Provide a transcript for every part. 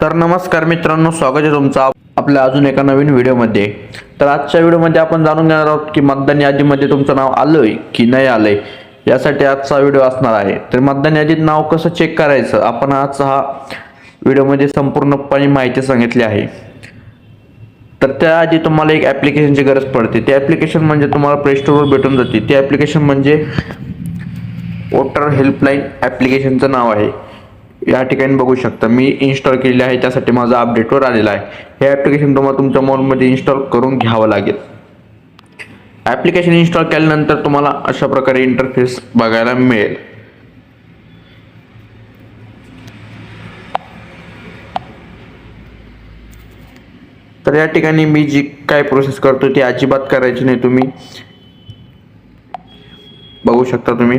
तर नमस्कार मित्रांनो स्वागत आहे तुमचं आपल्या अजून एका नवीन व्हिडिओमध्ये. तर आजच्या व्हिडिओमध्ये आपण जाणून घेणार आहोत की मतदान यादीमध्ये तुमचं नाव आलंय की नाही आलंय यासाठी आजचा व्हिडिओ असणार आहे. तर मतदान यादीत नाव कसं चेक करायचं? आपण आज हा व्हिडिओमध्ये संपूर्णपणे माहिती सांगितली आहे. तर त्याआधी तुम्हाला एक ॲप्लिकेशनची गरज पडते. ते ॲप्लिकेशन म्हणजे तुम्हाला प्लेस्टोरवर भेटून जाते. ते ॲप्लिकेशन म्हणजे वोटर हेल्पलाईन ॲप्लिकेशनचं नाव आहे. या ठिकाणी बघू शकता. मी इन्स्टॉल केलेले आहे त्यासाठी माझा अपडेटवर आलेला आहे. हे ॲप्लिकेशन तुम्हाला तुमच्या मोबाईलमध्ये इन्स्टॉल करून घ्यावं लागेल. ॲप्लिकेशन इन्स्टॉल केल्यानंतर तुम्हाला अशा प्रकारे इंटरफेस बघायला मिळेल. तर या ठिकाणी मी जी काय प्रोसेस करतो ती अजिबात करायची नाही तुम्ही. बघू शकता तुम्ही.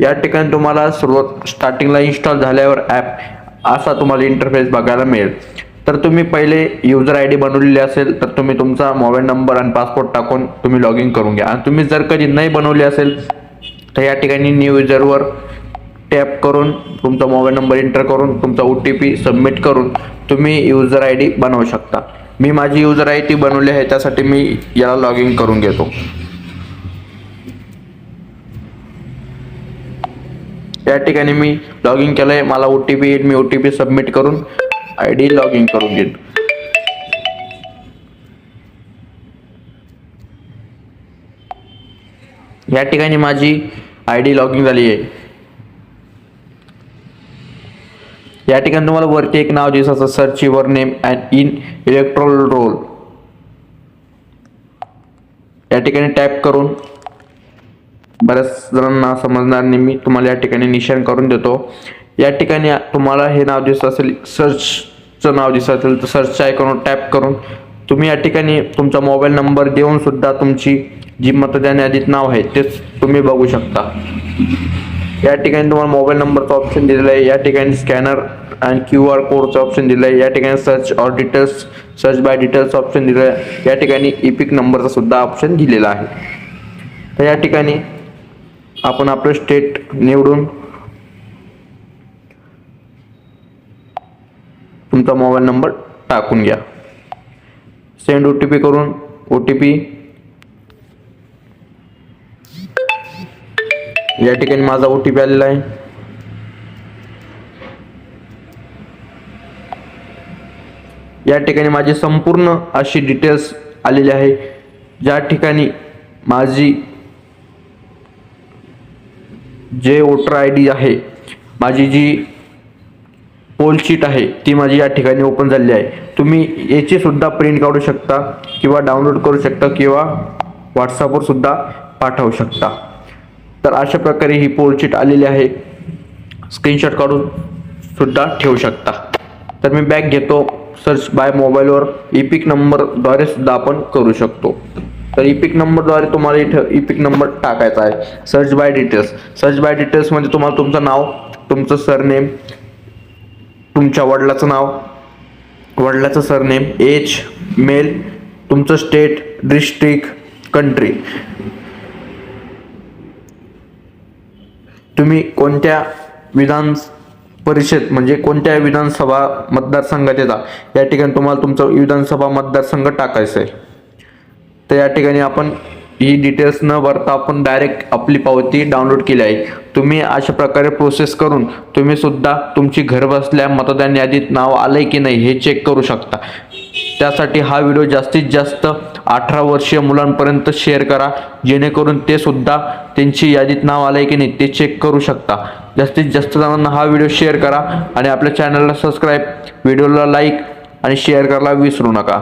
या ठिकाणी तुम्हाला सुरुवात स्टार्टिंगला इन्स्टॉल झाल्यावर ॲप असा तुम्हाला इंटरफेस बघायला मिळेल. तर तुम्ही पहिले युजर आय डी बनवलेली असेल तर तुम्ही तुमचा मोबाईल नंबर आणि पासपोर्ट टाकून तुम्ही लॉग इन करून घ्या. आणि तुम्ही जर कधी नाही बनवली असेल तर या ठिकाणी न्यू युजरवर टॅप करून तुमचा मोबाईल नंबर एंटर करून तुमचा ओ टी पी सबमिट करून तुम्ही युजर आय डी बनवू शकता. मी माझी युजर आय डी बनवली आहे त्यासाठी मी याला लॉग इन करून घेतो. या ठिकाणी मी लॉग इन केलंय. मला ओ टी पी येईल. मी ओ टी पी सबमिट करून आय डी लॉग इन करून घेईन. या ठिकाणी माझी आय डी लॉग इन झाली आहे या ठिकाणी तुम्हाला वरती एक नाव दिसायचं search your name and in electoral roll या ठिकाणी टॅप करून बऱ्याच जणांना समजणार नाही. मी तुम्हाला या ठिकाणी निशाण करून देतो. या ठिकाणी तुम्हाला हे नाव दिसत असेल सर्चचं नाव दिसत असेल तर सर्चच्या आयकॉनवर टॅप करून तुम्ही या ठिकाणी तुमचा मोबाईल नंबर देऊन सुद्धा तुमची जी मतदान यादीत नाव आहे तेच तुम्ही बघू शकता. या ठिकाणी तुम्हाला मोबाईल नंबरचा ऑप्शन दिलेला आहे. या ठिकाणी स्कॅनर आणि क्यू आर कोडचं ऑप्शन दिलं आहे. या ठिकाणी search or details search by details option दिलं आहे. या ठिकाणी इपिक नंबरचा सुद्धा ऑप्शन दिलेला आहे. तर या ठिकाणी आपण आपलं स्टेट निवडून तुमचा मोबाईल नंबर टाकून घ्या. सेंड ओ टी पी करून ओ टी पी या ठिकाणी माझा ओ टी पी आलेला आहे. या ठिकाणी माझी संपूर्ण अशी डिटेल्स आलेली आहे. ज्या ठिकाणी माझी जे वोटर आय डी आहे माझी जी पोल शीट आहे ती माझी या ठिकाणी ओपन झालेली आहे. तुम्ही याची सुद्धा प्रिंट काढू शकता किंवा डाउनलोड करू शकता किंवा व्हॉट्सअपवर सुद्धा पाठवू शकता. तर अशा प्रकारे ही पोल शीट आलेली आहे. स्क्रीनशॉट काढून सुद्धा ठेवू शकता. तर मी बॅग घेतो. सर्च बाय मोबाईलवर इपिक नंबरद्वारे सुद्धा आपण करू शकतो. तर इपिक नंबरद्वारे तुम्हाला इथं इपिक नंबर टाकायचा आहे. Search by details search by डिटेल्समध्ये तुम्हाला तुमचं नाव तुमचं सरनेम तुमच्या वडिलाचं नाव वडिलाचं सरनेम एज मेल तुमचं स्टेट डिस्ट्रिक्ट कंट्री तुम्ही कोणत्या विधान परिषद म्हणजे कोणत्या विधानसभा मतदारसंघात येता? या ठिकाणी तुम्हाला तुमचं विधानसभा मतदारसंघ टाकायचं आहे तर या ठिकाणी आपण ही डिटेल्स न भरता आपण डायरेक्ट आपली पावती डाउनलोड केली आहे. तुम्ही अशा प्रकारे प्रोसेस करून तुम्ही सुद्धा तुमची घर बसल्या मतदान यादीत नाव आलंय की नाही हे चेक करू शकता. त्यासाठी हा व्हिडिओ जास्तीत जास्त अठरा वर्षीय मुलांपर्यंत शेअर करा. जेणेकरून ते सुद्धा त्यांची यादीत नाव आलंय की नाही ते चेक करू शकता. जास्तीत जास्त जणांना हा व्हिडिओ शेअर करा आणि आपल्या चॅनलला सबस्क्राईब व्हिडिओला लाईक आणि शेअर करायला विसरू नका.